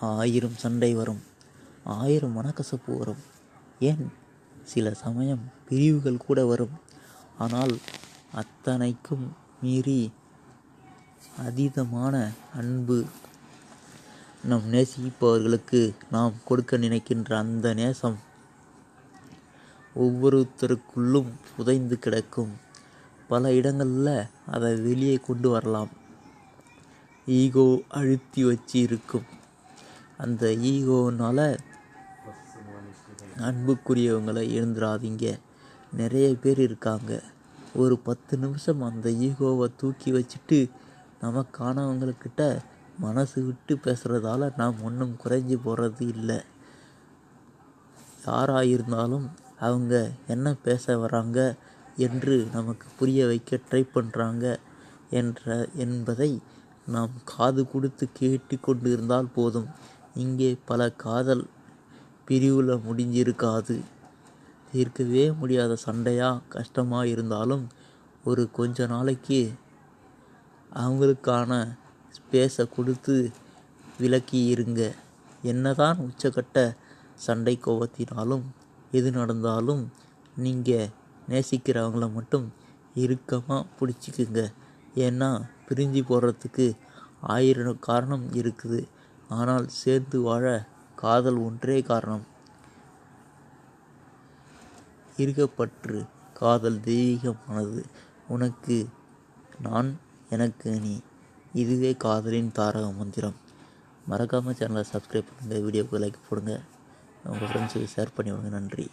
ஆயிரம் சண்டை வரும் ஆயிரம் மனக்கசப்பு வரும். ஏன்? சில சமயம் பிரிவுகள் கூட வரும். ஆனால் அத்தனைக்கும் மீறி அதீதமான அன்பு நம் நேசிப்பவர்களுக்கு நாம் கொடுக்க நினைக்கின்ற அந்த நேசம் ஒவ்வொருத்தருக்குள்ளும் புதைந்து கிடக்கும். பல இடங்களில் அதை வெளியே கொண்டு வரலாம். ஈகோ அழுத்தி வச்சு இருக்கும் அந்த ஈகோனால் அன்புக்குரியவங்களை எழுந்துடாதீங்க நிறைய பேர் இருக்காங்க. ஒரு பத்து நிமிஷம் அந்த ஈகோவை தூக்கி வச்சுட்டு நமக்கானவங்கக்கிட்ட மனசு விட்டு பேசுகிறதால நாம் ஒன்றும் குறைஞ்சி போகிறது இல்லை. யாராக இருந்தாலும் அவங்க என்ன பேச வராங்க என்று நமக்கு புரிய வைக்க ட்ரை பண்ணுறாங்க என்ற என்பதை நாம் காது கொடுத்து கேட்டு கொண்டு இருந்தால் போதும். இங்கே பல காதல் பிரிவில் முடிஞ்சிருக்காது. தீர்க்கவே முடியாத சண்டையாக கஷ்டமாக இருந்தாலும் ஒரு கொஞ்ச நாளைக்கு அவங்களுக்கான ஸ்பேஸை கொடுத்து விலக்கி இருங்க என்னதான் உச்சக்கட்ட சண்டை கோபத்தினாலும் எது நடந்தாலும் நீங்கள் நேசிக்கிறவங்கள மட்டும் இறுக்கமாக பிடிச்சிக்குங்க. ஏன்னா பிரிஞ்சு போகிறதுக்கு ஆயிரம் காரணம் இருக்குது. ஆனால் சேர்ந்து வாழ காதல் ஒன்றே காரணம். இருகப்பற்று காதல் தெய்வீகமானது. உனக்கு நான் எனக்கு நீ. இதுவே காதலின் தாரக மந்திரம். மறக்காமல் சேனலை சப்ஸ்கிரைப் பண்ணுங்கள் வீடியோவுக்கு லைக் போடுங்க. உங்கள் ஃப்ரெண்ட்ஸுக்கு ஷேர் பண்ணி விடுங்க. நன்றி.